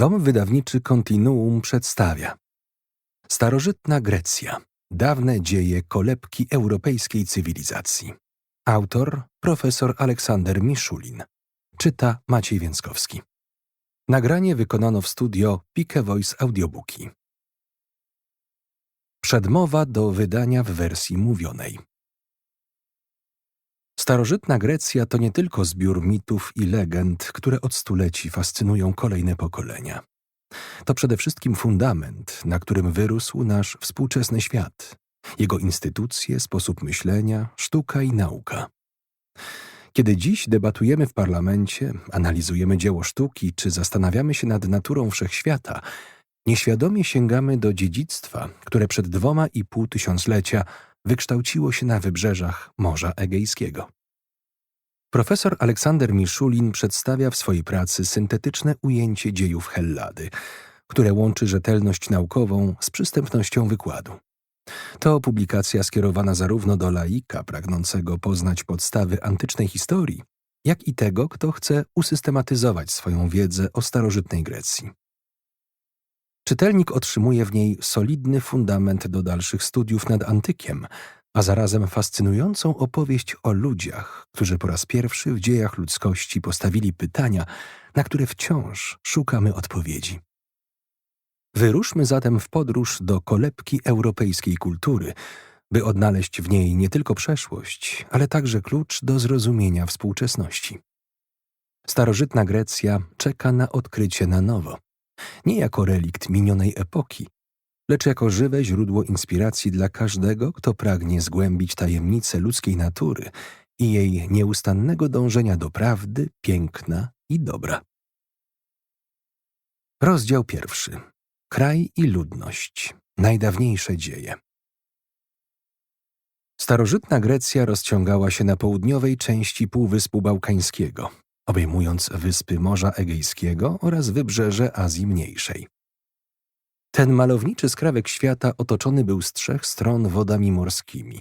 Dom wydawniczy Continuum przedstawia Starożytna Grecja. Dawne dzieje kolebki europejskiej cywilizacji. Autor profesor Aleksander Miszulin. Czyta Maciej Więckowski. Nagranie wykonano w studio Pike Voice Audiobooki. Przedmowa do wydania w wersji mówionej. Starożytna Grecja to nie tylko zbiór mitów i legend, które od stuleci fascynują kolejne pokolenia. To przede wszystkim fundament, na którym wyrósł nasz współczesny świat, jego instytucje, sposób myślenia, sztuka i nauka. Kiedy dziś debatujemy w parlamencie, analizujemy dzieło sztuki czy zastanawiamy się nad naturą wszechświata, nieświadomie sięgamy do dziedzictwa, które przed dwoma i pół tysiąclecia wykształciło się na wybrzeżach Morza Egejskiego. Profesor Aleksander Miszulin przedstawia w swojej pracy syntetyczne ujęcie dziejów Hellady, które łączy rzetelność naukową z przystępnością wykładu. To publikacja skierowana zarówno do laika pragnącego poznać podstawy antycznej historii, jak i tego, kto chce usystematyzować swoją wiedzę o starożytnej Grecji. Czytelnik otrzymuje w niej solidny fundament do dalszych studiów nad antykiem, a zarazem fascynującą opowieść o ludziach, którzy po raz pierwszy w dziejach ludzkości postawili pytania, na które wciąż szukamy odpowiedzi. Wyruszmy zatem w podróż do kolebki europejskiej kultury, by odnaleźć w niej nie tylko przeszłość, ale także klucz do zrozumienia współczesności. Starożytna Grecja czeka na odkrycie na nowo, nie jako relikt minionej epoki, lecz jako żywe źródło inspiracji dla każdego, kto pragnie zgłębić tajemnice ludzkiej natury i jej nieustannego dążenia do prawdy, piękna i dobra. Rozdział pierwszy. Kraj i ludność. Najdawniejsze dzieje. Starożytna Grecja rozciągała się na południowej części Półwyspu Bałkańskiego, obejmując wyspy Morza Egejskiego oraz wybrzeże Azji Mniejszej. Ten malowniczy skrawek świata otoczony był z trzech stron wodami morskimi,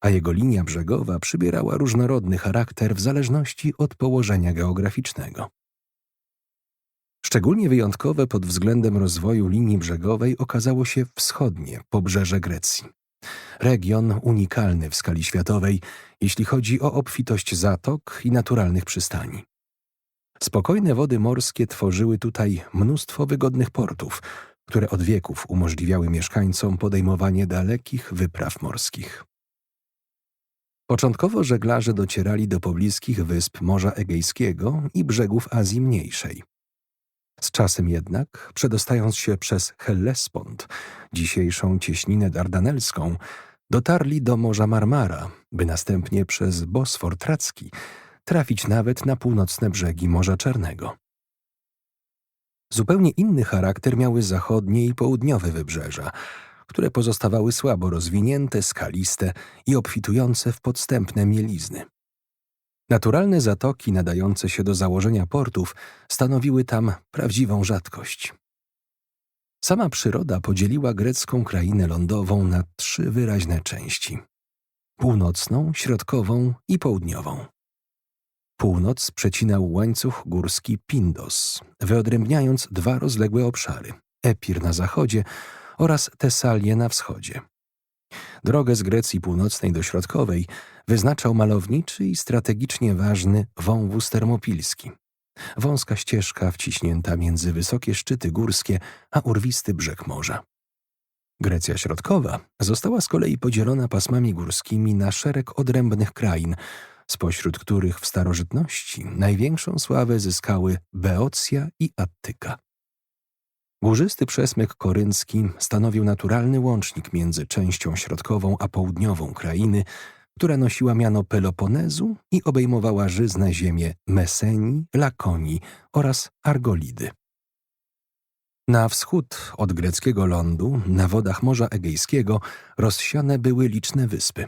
a jego linia brzegowa przybierała różnorodny charakter w zależności od położenia geograficznego. Szczególnie wyjątkowe pod względem rozwoju linii brzegowej okazało się wschodnie pobrzeże Grecji. Region unikalny w skali światowej, jeśli chodzi o obfitość zatok i naturalnych przystani. Spokojne wody morskie tworzyły tutaj mnóstwo wygodnych portów, które od wieków umożliwiały mieszkańcom podejmowanie dalekich wypraw morskich. Początkowo żeglarze docierali do pobliskich wysp Morza Egejskiego i brzegów Azji Mniejszej. Z czasem jednak, przedostając się przez Hellespont, dzisiejszą cieśninę dardanelską, dotarli do Morza Marmara, by następnie przez Bosfor Tracki trafić nawet na północne brzegi Morza Czarnego. Zupełnie inny charakter miały zachodnie i południowe wybrzeża, które pozostawały słabo rozwinięte, skaliste i obfitujące w podstępne mielizny. Naturalne zatoki nadające się do założenia portów stanowiły tam prawdziwą rzadkość. Sama przyroda podzieliła grecką krainę lądową na trzy wyraźne części północną, środkową i południową. Północ przecinał łańcuch górski Pindos, wyodrębniając dwa rozległe obszary Epir na zachodzie oraz Tesalię na wschodzie. Drogę z Grecji Północnej do Środkowej wyznaczał malowniczy i strategicznie ważny wąwóz termopilski. Wąska ścieżka wciśnięta między wysokie szczyty górskie a urwisty brzeg morza. Grecja Środkowa została z kolei podzielona pasmami górskimi na szereg odrębnych krain, spośród których w starożytności największą sławę zyskały Beocja i Attyka. Górzysty przesmyk koryncki stanowił naturalny łącznik między częścią środkową a południową krainy, która nosiła miano Peloponezu i obejmowała żyzne ziemie Mesenii, Lakonii oraz Argolidy. Na wschód od greckiego lądu, na wodach Morza Egejskiego, rozsiane były liczne wyspy.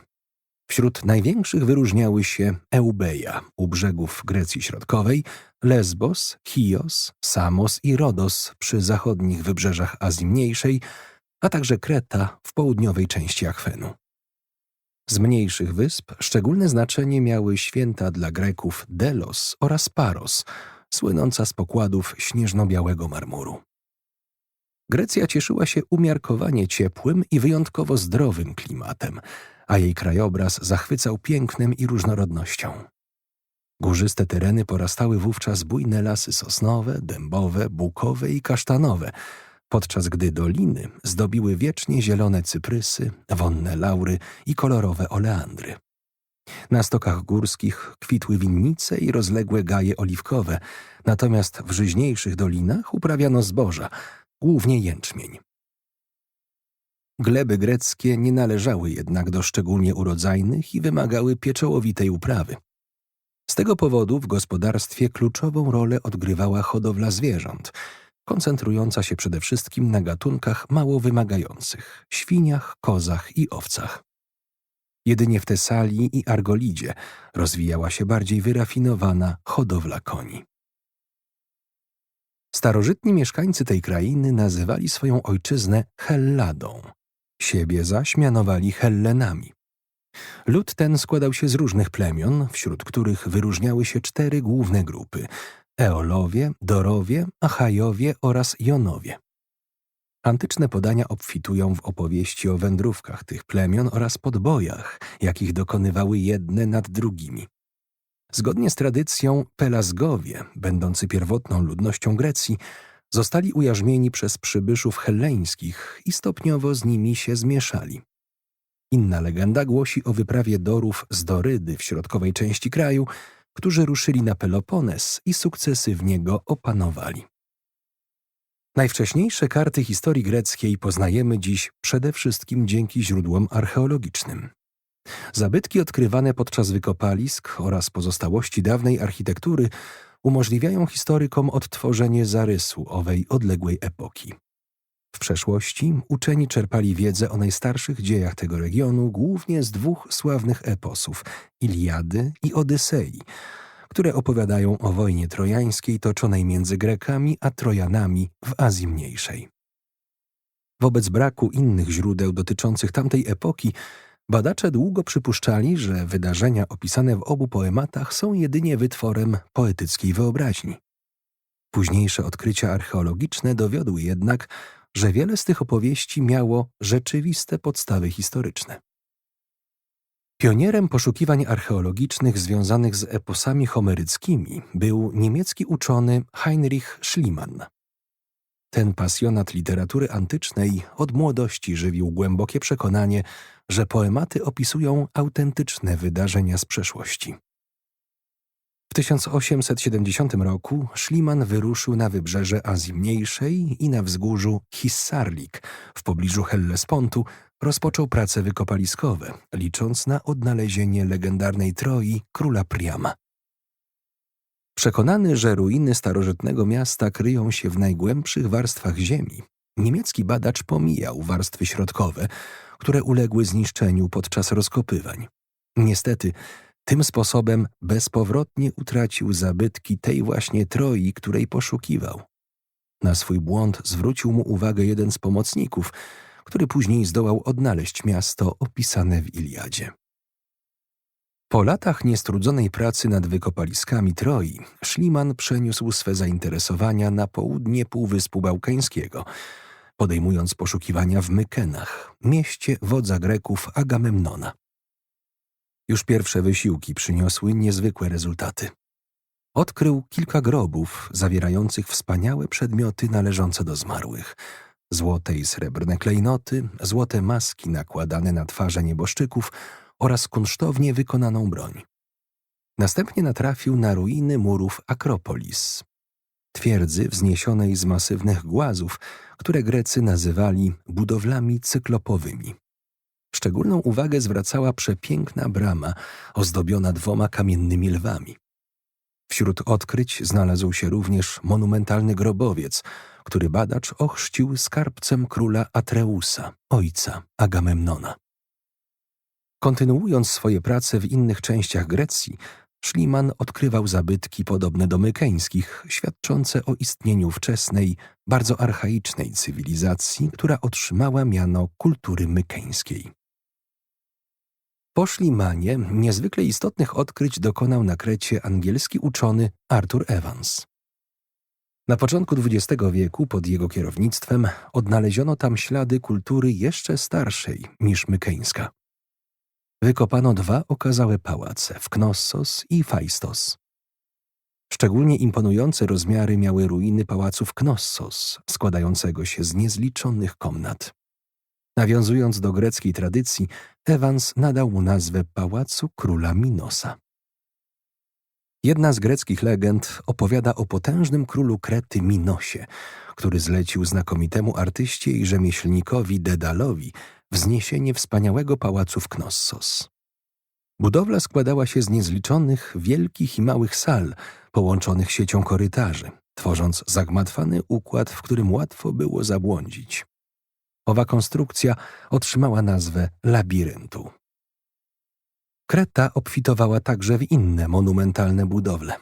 Wśród największych wyróżniały się Eubeja u brzegów Grecji Środkowej, Lesbos, Chios, Samos i Rodos przy zachodnich wybrzeżach Azji Mniejszej, a także Kreta w południowej części Akwenu. Z mniejszych wysp szczególne znaczenie miały święta dla Greków Delos oraz Paros, słynąca z pokładów śnieżno-białego marmuru. Grecja cieszyła się umiarkowanie ciepłym i wyjątkowo zdrowym klimatem, a jej krajobraz zachwycał pięknem i różnorodnością. Górzyste tereny porastały wówczas bujne lasy sosnowe, dębowe, bukowe i kasztanowe, podczas gdy doliny zdobiły wiecznie zielone cyprysy, wonne laury i kolorowe oleandry. Na stokach górskich kwitły winnice i rozległe gaje oliwkowe, natomiast w żyźniejszych dolinach uprawiano zboża, głównie jęczmień. Gleby greckie nie należały jednak do szczególnie urodzajnych i wymagały pieczołowitej uprawy. Z tego powodu w gospodarstwie kluczową rolę odgrywała hodowla zwierząt, koncentrująca się przede wszystkim na gatunkach mało wymagających świniach, kozach i owcach. Jedynie w Tesalii i Argolidzie rozwijała się bardziej wyrafinowana hodowla koni. Starożytni mieszkańcy tej krainy nazywali swoją ojczyznę Helladą, siebie zaś mianowali Hellenami. Lud ten składał się z różnych plemion, wśród których wyróżniały się cztery główne grupy Eolowie, Dorowie, Achajowie oraz Jonowie. Antyczne podania obfitują w opowieści o wędrówkach tych plemion oraz podbojach, jakich dokonywały jedne nad drugimi. Zgodnie z tradycją, Pelasgowie, będący pierwotną ludnością Grecji, zostali ujarzmieni przez przybyszów helleńskich i stopniowo z nimi się zmieszali. Inna legenda głosi o wyprawie Dorów z Dorydy w środkowej części kraju, którzy ruszyli na Pelopones i sukcesywnie go opanowali. Najwcześniejsze karty historii greckiej poznajemy dziś przede wszystkim dzięki źródłom archeologicznym. Zabytki odkrywane podczas wykopalisk oraz pozostałości dawnej architektury umożliwiają historykom odtworzenie zarysu owej odległej epoki. W przeszłości uczeni czerpali wiedzę o najstarszych dziejach tego regionu głównie z dwóch sławnych eposów Iliady i Odysei, które opowiadają o wojnie trojańskiej toczonej między Grekami a Trojanami w Azji Mniejszej. Wobec braku innych źródeł dotyczących tamtej epoki, badacze długo przypuszczali, że wydarzenia opisane w obu poematach są jedynie wytworem poetyckiej wyobraźni. Późniejsze odkrycia archeologiczne dowiodły jednak, że wiele z tych opowieści miało rzeczywiste podstawy historyczne. Pionierem poszukiwań archeologicznych związanych z eposami homeryckimi był niemiecki uczony Heinrich Schliemann. Ten pasjonat literatury antycznej od młodości żywił głębokie przekonanie, że poematy opisują autentyczne wydarzenia z przeszłości. W 1870 roku Schliemann wyruszył na wybrzeże Azji Mniejszej i na wzgórzu Hissarlik w pobliżu Hellespontu rozpoczął prace wykopaliskowe, licząc na odnalezienie legendarnej Troi króla Priama. Przekonany, że ruiny starożytnego miasta kryją się w najgłębszych warstwach ziemi, niemiecki badacz pomijał warstwy środkowe, które uległy zniszczeniu podczas rozkopywań. Niestety, tym sposobem bezpowrotnie utracił zabytki tej właśnie Troi, której poszukiwał. Na swój błąd zwrócił mu uwagę jeden z pomocników, który później zdołał odnaleźć miasto opisane w Iliadzie. Po latach niestrudzonej pracy nad wykopaliskami Troi, Szliman przeniósł swe zainteresowania na południe Półwyspu Bałkańskiego, podejmując poszukiwania w Mykenach, mieście wodza Greków Agamemnona. Już pierwsze wysiłki przyniosły niezwykłe rezultaty. Odkrył kilka grobów zawierających wspaniałe przedmioty należące do zmarłych. Złote i srebrne klejnoty, złote maski nakładane na twarze nieboszczyków oraz kunsztownie wykonaną broń. Następnie natrafił na ruiny murów Akropolis, twierdzy wzniesionej z masywnych głazów, które Grecy nazywali budowlami cyklopowymi. Szczególną uwagę zwracała przepiękna brama ozdobiona dwoma kamiennymi lwami. Wśród odkryć znalazł się również monumentalny grobowiec, który badacz ochrzcił skarbcem króla Atreusa, ojca Agamemnona. Kontynuując swoje prace w innych częściach Grecji, Szliman odkrywał zabytki podobne do mykeńskich, świadczące o istnieniu wczesnej, bardzo archaicznej cywilizacji, która otrzymała miano kultury mykeńskiej. Po niezwykle istotnych odkryć dokonał na Krecie angielski uczony Arthur Evans. Na początku XX wieku pod jego kierownictwem odnaleziono tam ślady kultury jeszcze starszej niż mykeńska. Wykopano dwa okazałe pałace w Knossos i Faistos. Szczególnie imponujące rozmiary miały ruiny pałacu w Knossos, składającego się z niezliczonych komnat. Nawiązując do greckiej tradycji, Evans nadał mu nazwę Pałacu Króla Minosa. Jedna z greckich legend opowiada o potężnym królu Krety Minosie, który zlecił znakomitemu artyście i rzemieślnikowi Dedalowi wzniesienie wspaniałego pałacu w Knossos. Budowla składała się z niezliczonych wielkich i małych sal połączonych siecią korytarzy, tworząc zagmatwany układ, w którym łatwo było zabłądzić. Owa konstrukcja otrzymała nazwę labiryntu. Kreta obfitowała także w inne monumentalne budowle.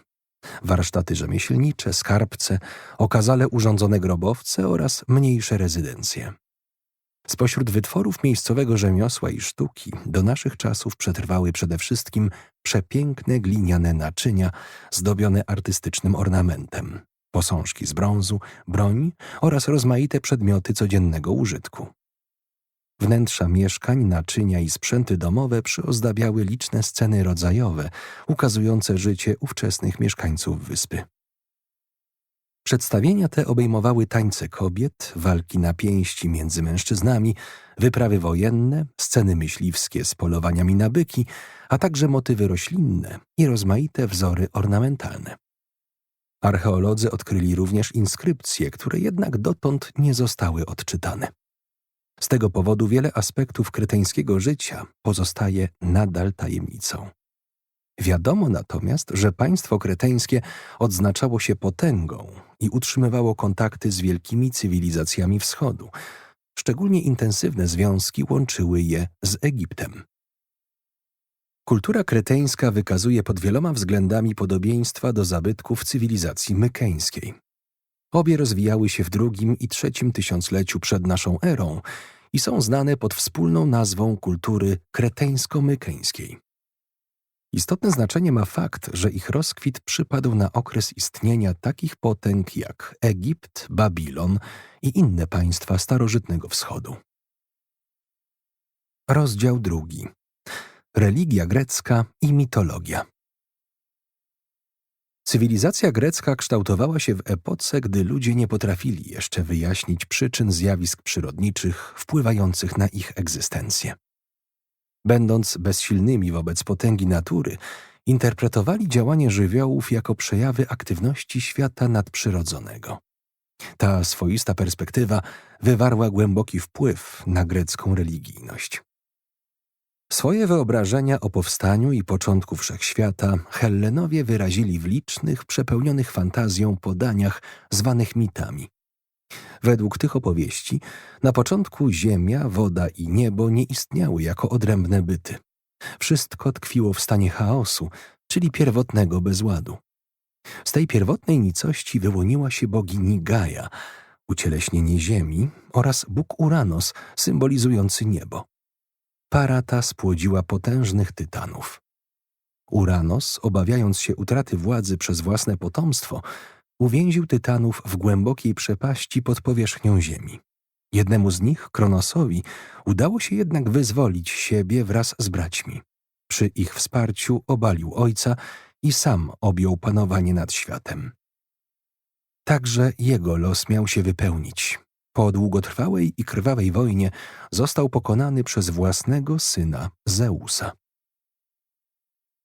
Warsztaty rzemieślnicze, skarbce, okazale urządzone grobowce oraz mniejsze rezydencje. Spośród wytworów miejscowego rzemiosła i sztuki do naszych czasów przetrwały przede wszystkim przepiękne gliniane naczynia zdobione artystycznym ornamentem, posążki z brązu, broń oraz rozmaite przedmioty codziennego użytku. Wnętrza mieszkań, naczynia i sprzęty domowe przyozdabiały liczne sceny rodzajowe, ukazujące życie ówczesnych mieszkańców wyspy. Przedstawienia te obejmowały tańce kobiet, walki na pięści między mężczyznami, wyprawy wojenne, sceny myśliwskie z polowaniami na byki, a także motywy roślinne i rozmaite wzory ornamentalne. Archeolodzy odkryli również inskrypcje, które jednak dotąd nie zostały odczytane. Z tego powodu wiele aspektów kreteńskiego życia pozostaje nadal tajemnicą. Wiadomo natomiast, że państwo kreteńskie odznaczało się potęgą i utrzymywało kontakty z wielkimi cywilizacjami wschodu. Szczególnie intensywne związki łączyły je z Egiptem. Kultura kreteńska wykazuje pod wieloma względami podobieństwa do zabytków cywilizacji mykeńskiej. Obie rozwijały się w drugim i trzecim tysiącleciu przed naszą erą i są znane pod wspólną nazwą kultury kreteńsko-mykeńskiej. Istotne znaczenie ma fakt, że ich rozkwit przypadł na okres istnienia takich potęg jak Egipt, Babilon i inne państwa starożytnego wschodu. Rozdział drugi. Religia grecka i mitologia. Cywilizacja grecka kształtowała się w epoce, gdy ludzie nie potrafili jeszcze wyjaśnić przyczyn zjawisk przyrodniczych wpływających na ich egzystencję. Będąc bezsilnymi wobec potęgi natury, interpretowali działanie żywiołów jako przejawy aktywności świata nadprzyrodzonego. Ta swoista perspektywa wywarła głęboki wpływ na grecką religijność. Swoje wyobrażenia o powstaniu i początku wszechświata Hellenowie wyrazili w licznych, przepełnionych fantazją podaniach zwanych mitami. Według tych opowieści na początku ziemia, woda i niebo nie istniały jako odrębne byty. Wszystko tkwiło w stanie chaosu, czyli pierwotnego bezładu. Z tej pierwotnej nicości wyłoniła się bogini Gaia, ucieleśnienie ziemi oraz Bóg Uranos, symbolizujący niebo. Para ta spłodziła potężnych tytanów. Uranos, obawiając się utraty władzy przez własne potomstwo, uwięził tytanów w głębokiej przepaści pod powierzchnią ziemi. Jednemu z nich, Kronosowi, udało się jednak wyzwolić siebie wraz z braćmi. Przy ich wsparciu obalił ojca i sam objął panowanie nad światem. Także jego los miał się wypełnić. Po długotrwałej i krwawej wojnie został pokonany przez własnego syna Zeusa.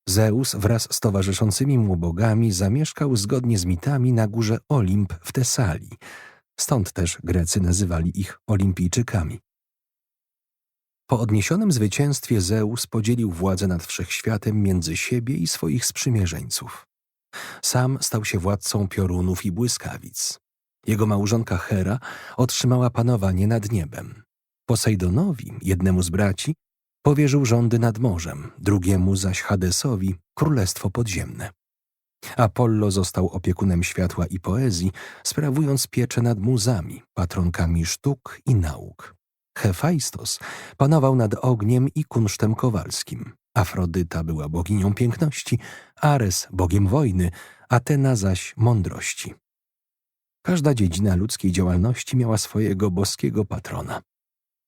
Zeus wraz z towarzyszącymi mu bogami zamieszkał zgodnie z mitami na górze Olimp w Tesalii. Stąd też Grecy nazywali ich olimpijczykami. Po odniesionym zwycięstwie Zeus podzielił władzę nad wszechświatem między siebie i swoich sprzymierzeńców. Sam stał się władcą piorunów i błyskawic. Jego małżonka Hera otrzymała panowanie nad niebem. Posejdonowi, jednemu z braci, powierzył rządy nad morzem, drugiemu zaś Hadesowi królestwo podziemne. Apollo został opiekunem światła i poezji, sprawując pieczę nad muzami, patronkami sztuk i nauk. Hefajstos panował nad ogniem i kunsztem kowalskim. Afrodyta była boginią piękności, Ares bogiem wojny, Atena zaś mądrości. Każda dziedzina ludzkiej działalności miała swojego boskiego patrona.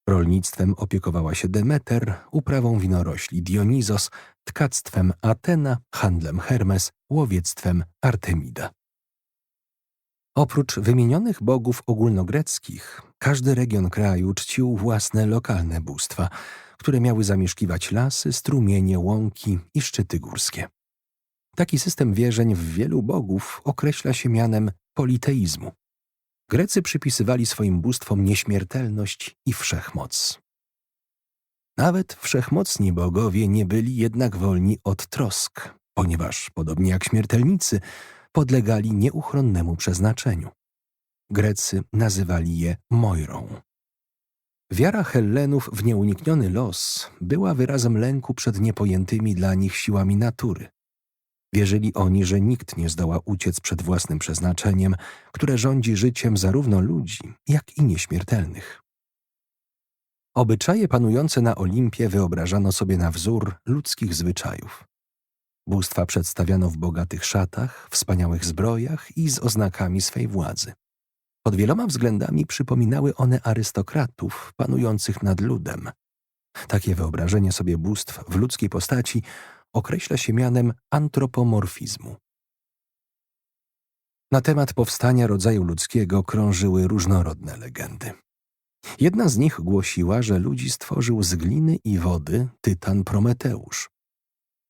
Rolnictwem opiekowała się Demeter, uprawą winorośli Dionizos, tkactwem Atena, handlem Hermes, łowiectwem Artemida. Oprócz wymienionych bogów ogólnogreckich, każdy region kraju czcił własne lokalne bóstwa, które miały zamieszkiwać lasy, strumienie, łąki i szczyty górskie. Taki system wierzeń w wielu bogów określa się mianem politeizmu. Grecy przypisywali swoim bóstwom nieśmiertelność i wszechmoc. Nawet wszechmocni bogowie nie byli jednak wolni od trosk, ponieważ, podobnie jak śmiertelnicy, podlegali nieuchronnemu przeznaczeniu. Grecy nazywali je Mojrą. Wiara Hellenów w nieunikniony los była wyrazem lęku przed niepojętymi dla nich siłami natury. Wierzyli oni, że nikt nie zdoła uciec przed własnym przeznaczeniem, które rządzi życiem zarówno ludzi, jak i nieśmiertelnych. Obyczaje panujące na Olimpie wyobrażano sobie na wzór ludzkich zwyczajów. Bóstwa przedstawiano w bogatych szatach, wspaniałych zbrojach i z oznakami swej władzy. Pod wieloma względami przypominały one arystokratów panujących nad ludem. Takie wyobrażenie sobie bóstw w ludzkiej postaci określa się mianem antropomorfizmu. Na temat powstania rodzaju ludzkiego krążyły różnorodne legendy. Jedna z nich głosiła, że ludzi stworzył z gliny i wody tytan Prometeusz.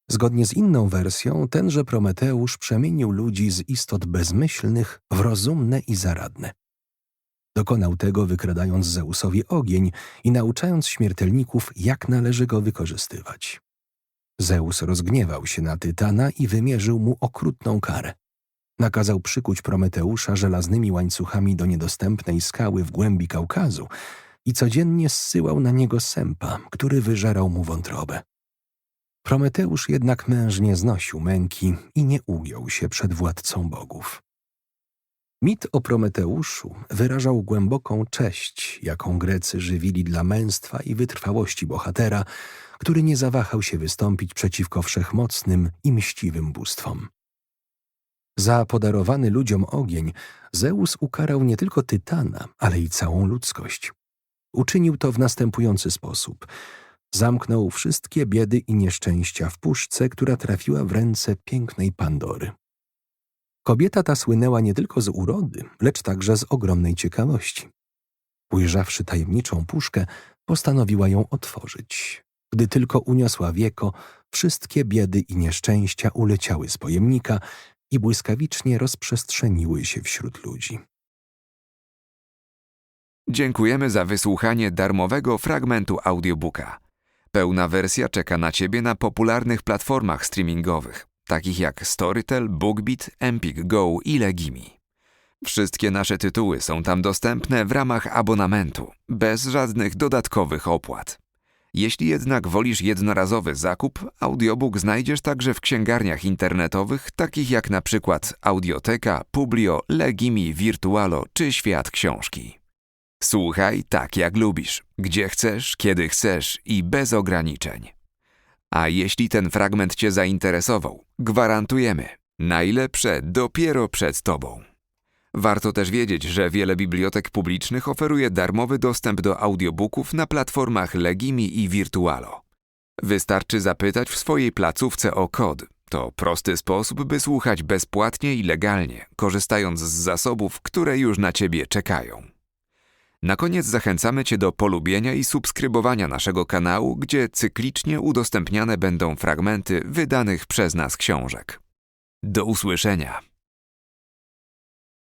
Zgodnie z inną wersją, tenże Prometeusz przemienił ludzi z istot bezmyślnych w rozumne i zaradne. Dokonał tego wykradając Zeusowi ogień i nauczając śmiertelników, jak należy go wykorzystywać. Zeus rozgniewał się na Tytana i wymierzył mu okrutną karę. Nakazał przykuć Prometeusza żelaznymi łańcuchami do niedostępnej skały w głębi Kaukazu i codziennie zsyłał na niego sępa, który wyżerał mu wątrobę. Prometeusz jednak mężnie znosił męki i nie ugiął się przed władcą bogów. Mit o Prometeuszu wyrażał głęboką cześć, jaką Grecy żywili dla męstwa i wytrwałości bohatera, który nie zawahał się wystąpić przeciwko wszechmocnym i mściwym bóstwom. Za podarowany ludziom ogień Zeus ukarał nie tylko Tytana, ale i całą ludzkość. Uczynił to w następujący sposób. Zamknął wszystkie biedy i nieszczęścia w puszce, która trafiła w ręce pięknej Pandory. Kobieta ta słynęła nie tylko z urody, lecz także z ogromnej ciekawości. Ujrzawszy tajemniczą puszkę, postanowiła ją otworzyć. Gdy tylko uniosła wieko, wszystkie biedy i nieszczęścia uleciały z pojemnika i błyskawicznie rozprzestrzeniły się wśród ludzi. Dziękujemy za wysłuchanie darmowego fragmentu audiobooka. Pełna wersja czeka na Ciebie na popularnych platformach streamingowych, takich jak Storytel, BookBeat, Empik Go i Legimi. Wszystkie nasze tytuły są tam dostępne w ramach abonamentu, bez żadnych dodatkowych opłat. Jeśli jednak wolisz jednorazowy zakup, audiobook znajdziesz także w księgarniach internetowych, takich jak na przykład Audioteka, Publio, Legimi, Virtualo czy Świat Książki. Słuchaj tak jak lubisz, gdzie chcesz, kiedy chcesz i bez ograniczeń. A jeśli ten fragment Cię zainteresował, gwarantujemy najlepsze dopiero przed Tobą. Warto też wiedzieć, że wiele bibliotek publicznych oferuje darmowy dostęp do audiobooków na platformach Legimi i Virtualo. Wystarczy zapytać w swojej placówce o kod. To prosty sposób, by słuchać bezpłatnie i legalnie, korzystając z zasobów, które już na Ciebie czekają. Na koniec zachęcamy Cię do polubienia i subskrybowania naszego kanału, gdzie cyklicznie udostępniane będą fragmenty wydanych przez nas książek. Do usłyszenia!